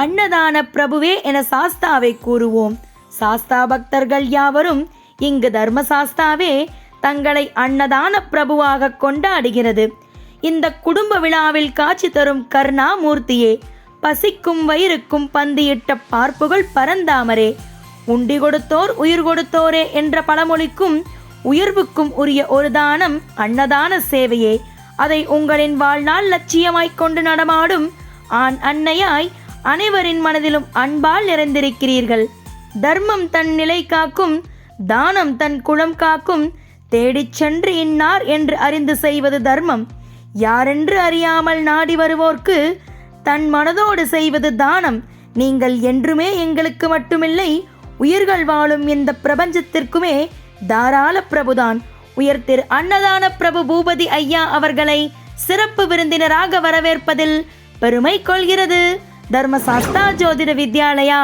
அன்னதான பிரபுவே என சாஸ்தாவை கூறுவோம். சாஸ்தா பக்தர்கள் யாவரும் இங்கு தர்மசாஸ்தாவே தங்களை அன்னதான பிரபுவாக கொண்டாடுகிறது. இந்த குடும்ப விழாவில் காட்சி தரும் கருணாமூர்த்தியே பசிக்கும் வயிறுக்கும் பந்தியிட்ட பார்ப்புகள் பரந்தாமரே உண்டி கொடுத்தோர் உயிர் கொடுத்தோரே என்ற பழமொழிக்கும் உயர்வுக்கும் உரிய ஒரு தானம் அன்னதான சேவையே. அதை உங்களின் வாழ்நாள் லட்சியமாய்க் கொண்டு நடமாடும் ஆண் அன்னையாய் அனைவரின் மனதிலும் அன்பால் நிறைந்திருக்கிறீர்கள். தர்மம் தன் நிலை காக்கும் தானம் தன் குலம் காக்கும் தேடிச் சென்று இன்னார் என்று அறிந்து செய்வது தர்மம். யாரென்று அறியாமல் நாடி வருவோர்க்கு தன் மனதோடு செய்வது தானம். நீங்கள் என்றுமே எங்களுக்கு மட்டுமில்லை உயிர்கள் வாழும் இந்த பிரபஞ்சத்திற்குமே தாராள பிரபுதான். உயர் திரு அன்னதான பிரபு பூபதி ஐயா அவர்களை சிறப்பு விருந்தினராக வரவேற்பதில் பெருமை கொள்கிறது. தர்மசாஸ்தா ஜோதிட வித்யாலயா.